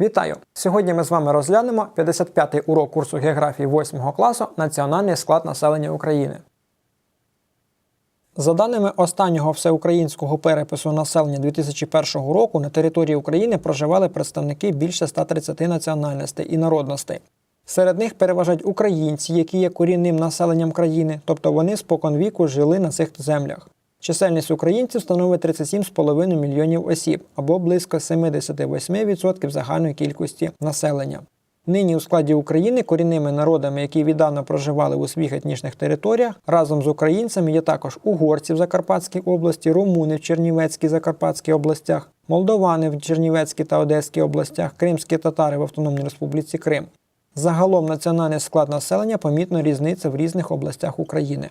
Вітаю! Сьогодні ми з вами розглянемо 55-й урок курсу географії 8 класу Національний склад населення України. За даними останнього всеукраїнського перепису населення 2001 року на території України проживали представники більше 130 національностей і народностей. Серед них переважають українці, які є корінним населенням країни, тобто вони споконвіку жили на цих землях. Чисельність українців становить 37,5 мільйонів осіб або близько 78% загальної кількості населення. Нині у складі України корінними народами, які віддавна проживали у своїх етнічних територіях, разом з українцями є також угорці в Закарпатській області, румуни в Чернівецькій Закарпатській областях, молдовани в Чернівецькій та Одеській областях, кримські татари в Автономній Республіці Крим. Загалом національний склад населення помітно різниця в різних областях України.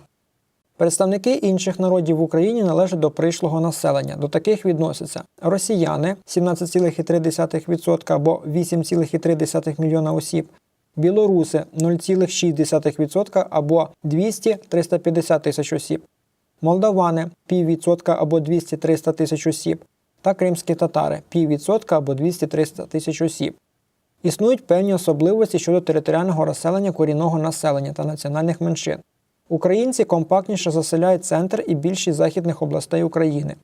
Представники інших народів в Україні належать до прийшлого населення. До таких відносяться росіяни 17,3% або 8,3 мільйона осіб, білоруси 0,6% або 200-350 тисяч осіб, молдавани піввідсотка або 200-300 тисяч осіб, та кримські татари піввідсотка або 200-300 тисяч осіб. Існують певні особливості щодо територіального розселення корінного населення та національних меншин. Українці компактніше заселяють центр і більшість західних областей України.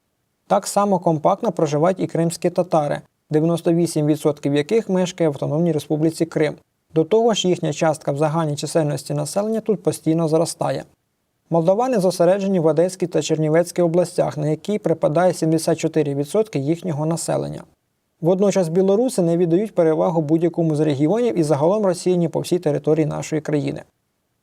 Так само компактно проживають і кримські татари, 98% яких мешкає в Автономній Республіці Крим. До того ж, їхня частка в загальній чисельності населення тут постійно зростає. Молдавани зосереджені в Одеській та Чернівецькій областях, на які припадає 74% їхнього населення. Водночас білоруси не віддають перевагу будь-якому з регіонів і загалом розсіяні по всій території нашої країни.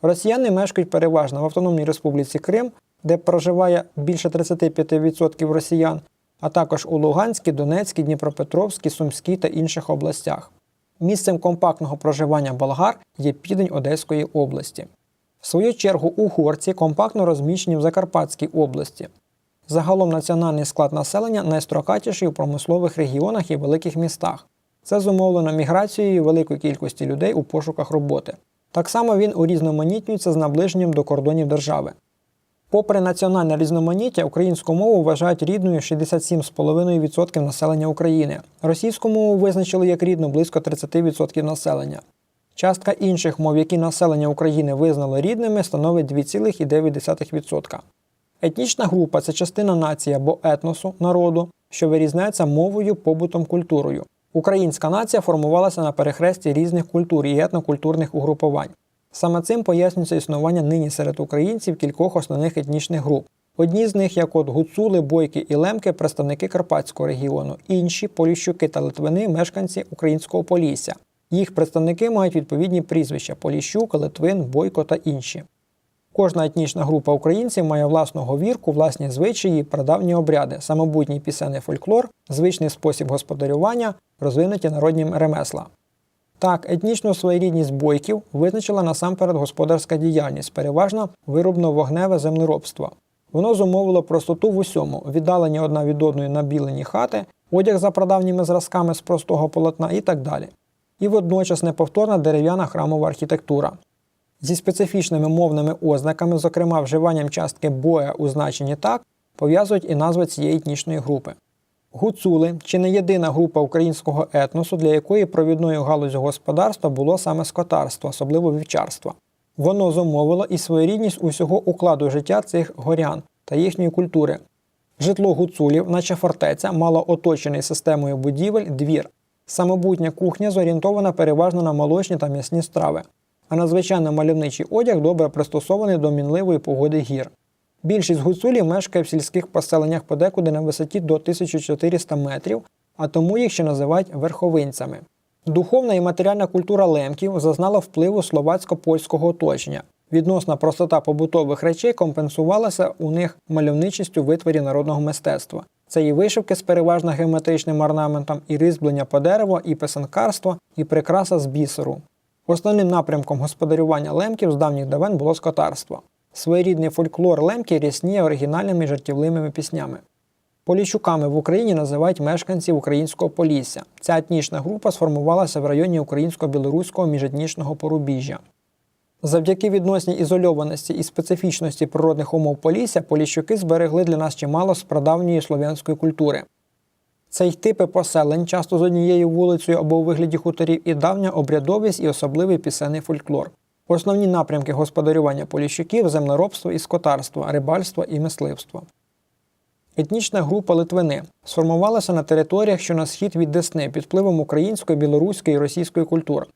Росіяни мешкають переважно в Автономній Республіці Крим, де проживає більше 35% росіян, а також у Луганській, Донецькій, Дніпропетровській, Сумській та інших областях. Місцем компактного проживання болгар є південь Одеської області. В свою чергу угорці компактно розміщені в Закарпатській області. Загалом національний склад населення найстрокатіший у промислових регіонах і великих містах. Це зумовлено міграцією великої кількості людей у пошуках роботи. Так само він урізноманітнюється з наближенням до кордонів держави. Попри національне різноманіття, українську мову вважають рідною 67,5% населення України. Російську мову визначили як рідну близько 30% населення. Частка інших мов, які населення України визнало рідними, становить 2,9%. Етнічна група це частина нації або етносу народу, що вирізняється мовою, побутом, культурою. Українська нація формувалася на перехресті різних культур і етнокультурних угрупувань. Саме цим пояснюється існування нині серед українців кількох основних етнічних груп. Одні з них, як от гуцули, бойки і лемки, представники Карпатського регіону, інші поліщуки та литвини, мешканці українського полісся. Їх представники мають відповідні прізвища Поліщук, Литвин, Бойко та інші. Кожна етнічна група українців має власну говірку, власні звичаї, прадавні обряди, самобутній пісенний фольклор, звичний спосіб господарювання, розвинуті народні ремесла. Так, етнічну своєрідність бойків визначила насамперед господарська діяльність, переважно виробно-вогневе землеробство. Воно зумовило простоту в усьому, віддалені одна від одної набілені хати, одяг за прадавніми зразками з простого полотна і так далі. І водночас неповторна дерев'яна храмова архітектура. Зі специфічними мовними ознаками, зокрема вживанням частки боя у значенні так, пов'язують і назви цієї етнічної групи. Гуцули чи не єдина група українського етносу, для якої провідною галузю господарства було саме скотарство, особливо вівчарство. Воно зумовило і своєрідність усього укладу життя цих горян та їхньої культури. Житло гуцулів, наче фортеця, мало оточений системою будівель двір. Самобутня кухня зорієнтована переважно на молочні та м'ясні страви, а надзвичайно мальовничий одяг добре пристосований до мінливої погоди гір. Більшість гуцулів мешкає в сільських поселеннях подекуди на висоті до 1400 метрів, а тому їх ще називають верховинцями. Духовна і матеріальна культура лемків зазнала впливу словацько-польського оточення. Відносна простота побутових речей компенсувалася у них мальовничістю витворів народного мистецтва. Це і вишивки з переважно геометричним орнаментом, і різьблення по дереву, і писанкарство, і прикраса з бісеру. Основним напрямком господарювання лемків з давніх давен було скотарство. Своєрідний фольклор лемки рясніє оригінальними жартівливими піснями. Поліщуками в Україні називають мешканців українського полісся. Ця етнічна група сформувалася в районі українсько-білоруського міжетнічного порубіжжя. Завдяки відносній ізольованості і специфічності природних умов Полісся, поліщуки зберегли для нас чимало з прадавньої слов'янської культури. Це й типи поселень, часто з однією вулицею або у вигляді хуторів, і давня обрядовість і особливий пісенний фольклор. Основні напрямки господарювання поліщуків землеробство і скотарство, рибальство і мисливство. Етнічна група Литвини сформувалася на територіях, що на схід від Десни під впливом української, білоруської і російської культур.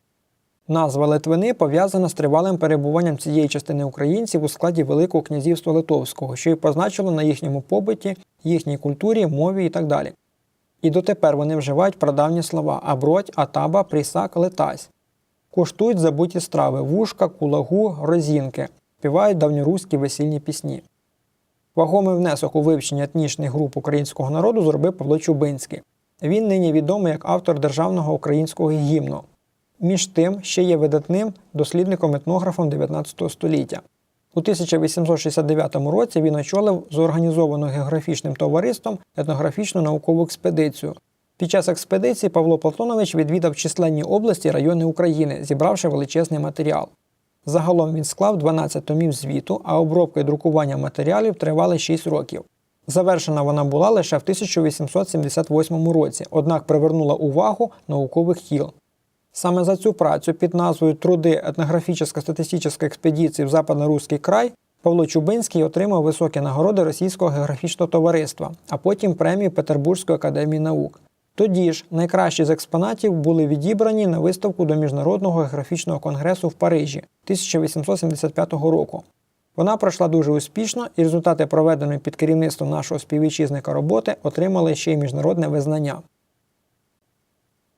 Назва Литвини пов'язана з тривалим перебуванням цієї частини українців у складі Великого князівства Литовського, що й позначило на їхньому побиті, їхній культурі, мові і так далі. І дотепер вони вживають прадавні слова абродь, атаба, прісак, летась. Куштують забуті страви вушка, кулагу, розінки, співають давньоруські весільні пісні. Вагомий внесок у вивчення етнічних груп українського народу зробив Павло Чубинський. Він нині відомий як автор державного українського гімну. Між тим, ще є видатним дослідником-етнографом 19 століття. У 1869 році він очолив зорганізовану географічним товариством етнографічну наукову експедицію. Під час експедиції Павло Платонович відвідав численні області райони України, зібравши величезний матеріал. Загалом він склав 12 томів звіту, а обробка і друкування матеріалів тривали 6 років. Завершена вона була лише в 1878 році, однак привернула увагу наукових кіл. Саме за цю працю під назвою Труди етнографічно-статистичної експедиції в Западно-Руський край Павло Чубинський отримав високі нагороди Російського географічного товариства, а потім премію Петербурзької академії наук. Тоді ж найкращі з експонатів були відібрані на виставку до Міжнародного географічного конгресу в Парижі 1875 року. Вона пройшла дуже успішно, і результати проведеної під керівництвом нашого співвітчизника роботи отримали ще й міжнародне визнання.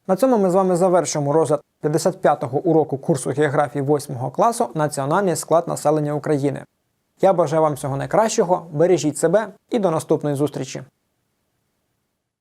На цьому ми з вами завершимо розгляд 55-го уроку курсу географії 8 класу Національний склад населення України. Я бажаю вам всього найкращого, бережіть себе і до наступної зустрічі!